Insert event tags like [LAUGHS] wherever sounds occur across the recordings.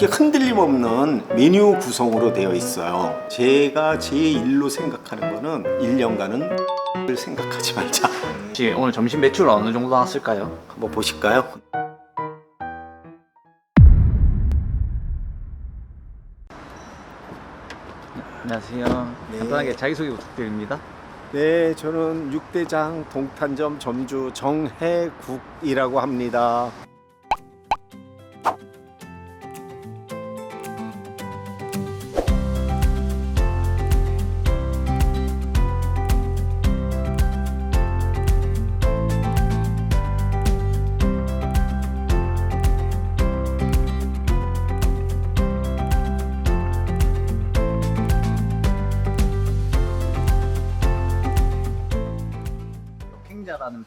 이렇게 흔들림 없는 메뉴 구성으로 되어 있어요. 제가 제 일로 생각하는 거는 1년간은 을 생각하지 말자. 혹시 오늘 점심 매출 어느 정도 나왔을까요? 한번 보실까요? 안녕하세요. 네. 간단하게 자기소개 부탁드립니다. 네, 저는 육대장 동탄점 점주 정해국이라고 합니다.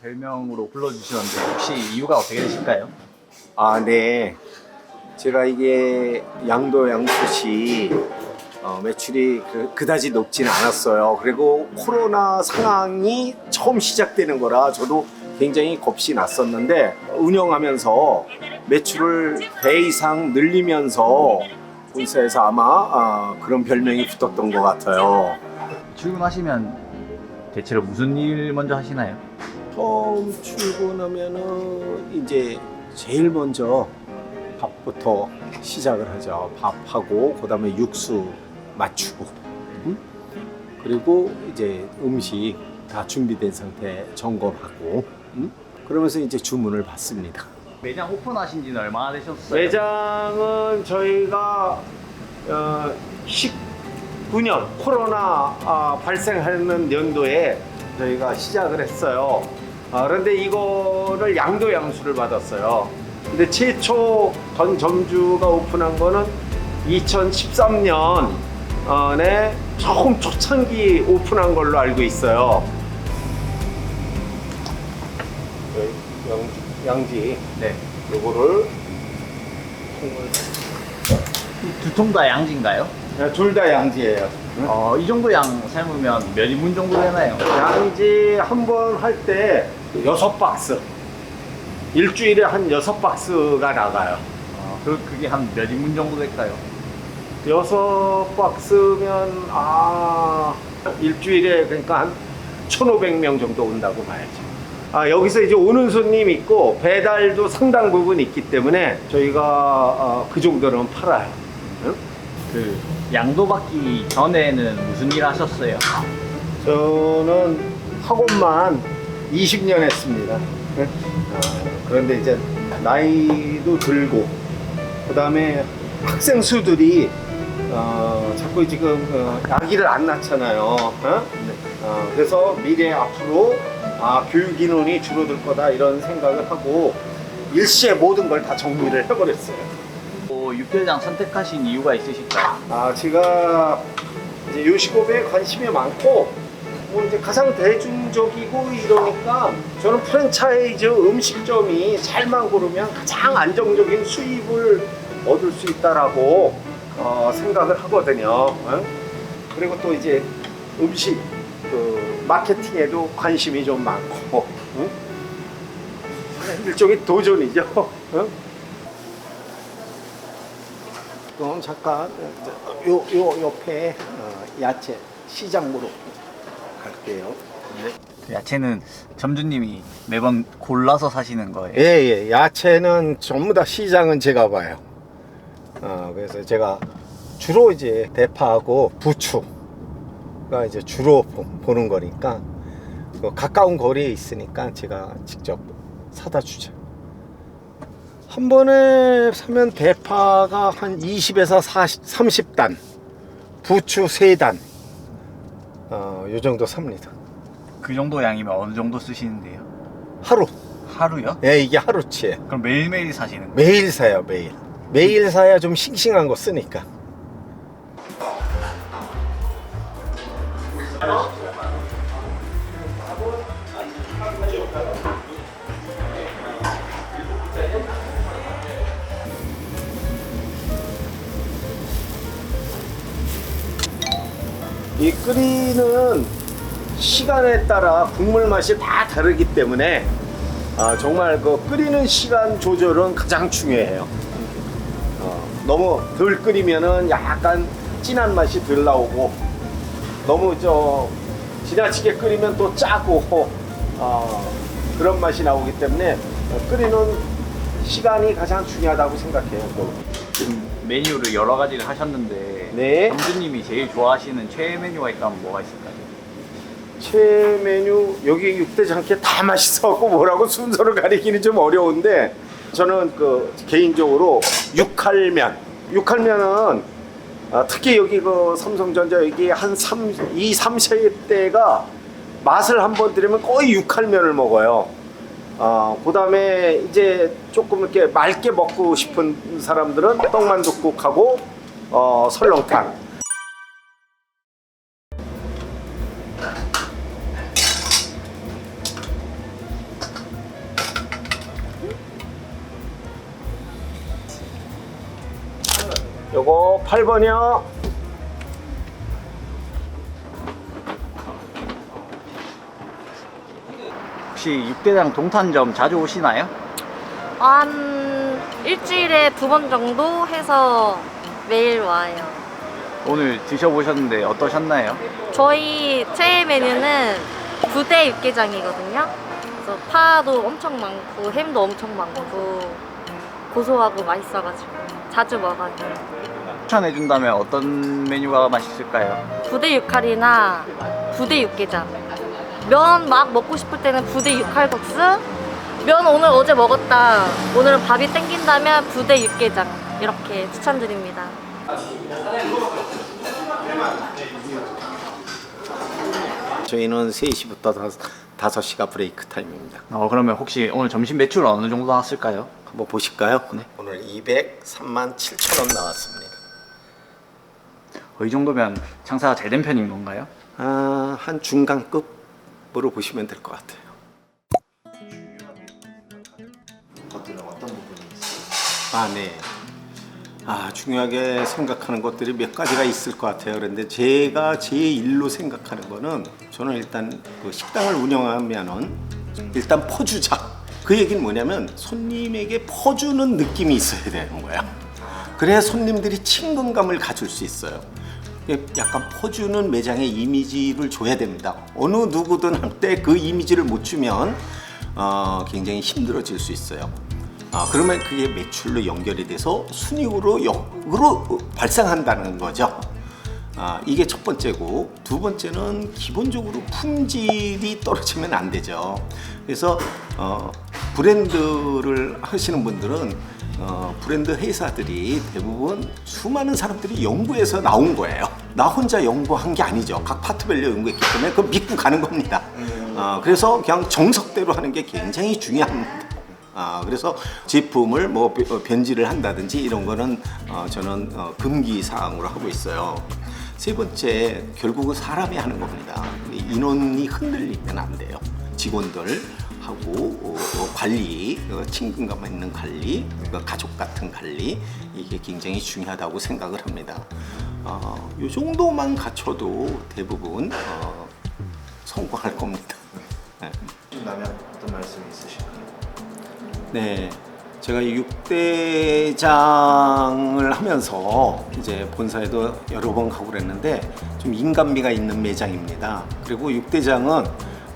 별명으로 불러주시는데 혹시 이유가 어떻게 되실까요? 아, 네. 제가 이게 양도 양수시 어, 매출이 그, 그다지 높지는 않았어요. 그리고 코로나 상황이 처음 시작되는 거라 저도 굉장히 겁이 났었는데 운영하면서 매출을 배 이상 늘리면서 본사에서 아마 아, 그런 별명이 붙었던 것 같아요. 출근하시면 대체로 무슨 일 먼저 하시나요? 처음 출근하면은 이제 제일 먼저 밥부터 시작을 하죠. 밥하고 그다음에 육수 맞추고, 응? 그리고 이제 음식 다 준비된 상태 점검하고, 응? 그러면서 이제 주문을 받습니다. 매장 오픈하신 지는 얼마나 되셨어요? 매장은 저희가 어, 19년 코로나 아, 발생하는 연도에 저희가 시작을 했어요. 아, 그런데 이거를 양도 양수를 받았어요. 근데 최초 전 점주가 오픈한 거는 2013년에 처음 초창기 오픈한 걸로 알고 있어요. 양, 양지 네. 요거를 두통 다 양지인가요? 둘 다 양지예요. 어, 이 정도 양 삶으면 몇 인분 정도 되나요? 양지 한 번 할 때 여섯 박스. 일주일에 한 여섯 박스가 나가요. 어, 그, 그게 한 몇 인분 정도 될까요? 여섯 박스면 아 일주일에 그러니까 한 1,500명 정도 온다고 봐야죠. 아 여기서 이제 오는 손님 있고 배달도 상당 부분 있기 때문에 저희가 어, 그 정도는 팔아요. 응? 그 양도 받기 전에는 무슨 일 하셨어요? 저는 학원만 20년 했습니다. 네? 어, 그런데 이제 나이도 들고 그 다음에 학생 수들이 어, 자꾸 지금 어, 아기를 안 낳잖아요. 어? 어, 그래서 미래 앞으로 아, 교육 인원이 줄어들 거다 이런 생각을 하고 일시에 모든 걸 다 정리를 해버렸어요. 어, 육개장 선택하신 이유가 있으실까요? 아, 제가 이제 요식업에 관심이 많고 뭐 이제 가장 대중적이고 이러니까 저는 프랜차이즈 음식점이 잘만 고르면 가장 안정적인 수입을 얻을 수 있다라고 어, 생각을 하거든요. 응? 그리고 또 이제 음식 그 마케팅에도 관심이 좀 많고 응? 일종의 도전이죠. [LAUGHS] 응? 그럼 잠깐 요, 요 옆에 어, 야채 시장으로 갈게요. 야채는 점주님이 매번 골라서 사시는 거예요. 예, 예. 야채는 전부 다 시장은 제가 봐요. 어, 그래서 제가 주로 이제 대파하고 부추가 이제 주로 보- 보는 거니까 그 가까운 거리에 있으니까 제가 직접 사다 주죠. 한 번에 사면 대파가 한 20에서 40, 30단, 부추 3단, 어, 요 정도 삽니다. 그 정도 양이면 어느 정도 쓰시는데요? 하루. 하루요? 예, 이게 하루치예요. 그럼 매일매일 사시는 거예요? 매일 사요 매일 매일 사야 좀 싱싱한 거 쓰니까 이 끓이는 시간에 따라 국물 맛이 다 다르기 때문에 아, 정말 그 끓이는 시간 조절은 가장 중요해요. 어, 너무 덜 끓이면은 약간 진한 맛이 덜 나오고 너무 저 지나치게 끓이면 또 짜고 어, 그런 맛이 나오기 때문에 끓이는 시간이 가장 중요하다고 생각해요. 또. 지금 메뉴를 여러 가지를 하셨는데 네. 점주님이 제일 좋아하시는 최애 메뉴가 있다면 뭐가 있을까요? 최 메뉴 여기 육대장께 다 맛있어갖고 뭐라고 순서를 가리기는 좀 어려운데 저는 그 개인적으로 육칼면 육칼면은 아, 특히 여기 그 삼성전자 여기 한 3, 2, 3세대가 맛을 한번 들으면 거의 육칼면을 먹어요. 어, 그 다음에 이제 조금 이렇게 맑게 먹고 싶은 사람들은 떡만둣국하고 어, 설렁탕. 요거 8번이요. 혹시 육대장 동탄점 자주 오시나요? 한 일주일에 두 번 정도 해서 매일 와요. 오늘 드셔보셨는데 어떠셨나요? 저희 최애 메뉴는 부대 육개장이거든요. 그래서 파도 엄청 많고 햄도 엄청 많고 고소하고 맛있어가지고 자주 먹어요. 추천해준다면 어떤 메뉴가 맛있을까요? 부대 육칼이나 부대 육개장. 면 막 먹고 싶을 때는 부대 육칼국수. 면 오늘 어제 먹었다. 오늘은 밥이 땡긴다면 부대 육개장. 이렇게 추천드립니다. 저희는 3시부터 5시가 브레이크 타임입니다. 어, 그러면 혹시 오늘 점심 매출 어느 정도 나왔을까요? 한번 보실까요? 오늘 203만 7천 원 나왔습니다. 어, 이 정도면 장사가 잘 된 편인 건가요? 아, 한 중간급으로 보시면 될 것 같아요. 어떤 부분이 있어요? 아, 네. 아, 중요하게 생각하는 것들이 몇 가지가 있을 것 같아요. 그런데 제가 제 일로 생각하는 거는 저는 일단 그 식당을 운영하면은 일단 퍼주자. 그 얘기는 뭐냐면 손님에게 퍼주는 느낌이 있어야 되는 거야. 그래야 손님들이 친근감을 가질 수 있어요. 약간 퍼주는 매장의 이미지를 줘야 됩니다. 어느 누구든 한때 그 이미지를 못 주면 어, 굉장히 힘들어질 수 있어요. 아, 그러면 그게 매출로 연결이 돼서 순이익으로 역으로 발생한다는 거죠. 아, 이게 첫 번째고 두 번째는 기본적으로 품질이 떨어지면 안 되죠. 그래서 어, 브랜드를 하시는 분들은 어, 브랜드 회사들이 대부분 수많은 사람들이 연구해서 나온 거예요. 나 혼자 연구한 게 아니죠. 각 파트별로 연구했기 때문에 그거 믿고 가는 겁니다. 어, 그래서 그냥 정석대로 하는 게 굉장히 중요합니다. 아, 그래서 제품을 뭐 변- 어, 변질을 한다든지 이런 거는 어, 저는 어, 금기 사항으로 하고 있어요. 세 번째, 결국은 사람이 하는 겁니다. 인원이 흔들리면 안 돼요. 직원들 하고 어, 어, 관리, 어, 친근감 있는 관리, 어, 가족 같은 관리 이게 굉장히 중요하다고 생각을 합니다. 어, 이 정도만 갖춰도 대부분 어, 성공할 겁니다. 네. 나면 어떤 말씀이 있으실까요? 네, 제가 이 육대장을 하면서 이제 본사에도 여러 번 가고 그랬는데 좀 인간미가 있는 매장입니다. 그리고 육대장은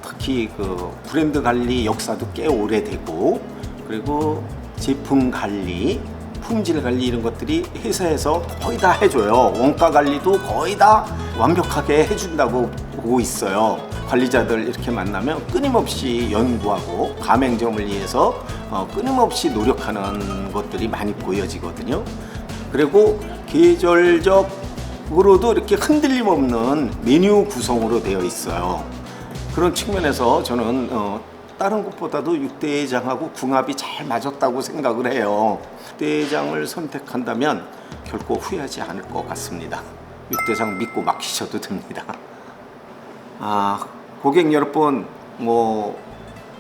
특히 그 브랜드 관리 역사도 꽤 오래되고 그리고 제품 관리, 품질 관리 이런 것들이 회사에서 거의 다 해줘요. 원가 관리도 거의 다 완벽하게 해준다고 보고 있어요. 관리자들 이렇게 만나면 끊임없이 연구하고 가맹점을 위해서 어, 끊임없이 노력하는 것들이 많이 보여지거든요. 그리고 계절적으로도 이렇게 흔들림 없는 메뉴 구성으로 되어 있어요. 그런 측면에서 저는 어, 다른 것보다도 육대장하고 궁합이 잘 맞았다고 생각을 해요. 육대장을 선택한다면 결코 후회하지 않을 것 같습니다. 육대장 믿고 맡기셔도 됩니다. 아, 고객 여러분, 뭐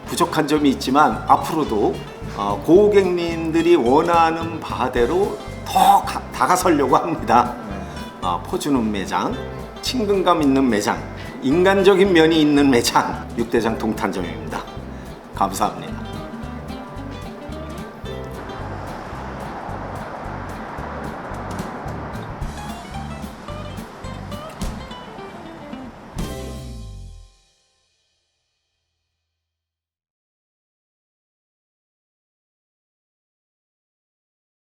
부족한 점이 있지만 앞으로도 어, 고객님들이 원하는 바대로 더 가- 다가서려고 합니다. 어, 퍼주는 매장, 친근감 있는 매장, 인간적인 면이 있는 매장, 육대장 동탄점입니다. 감사합니다.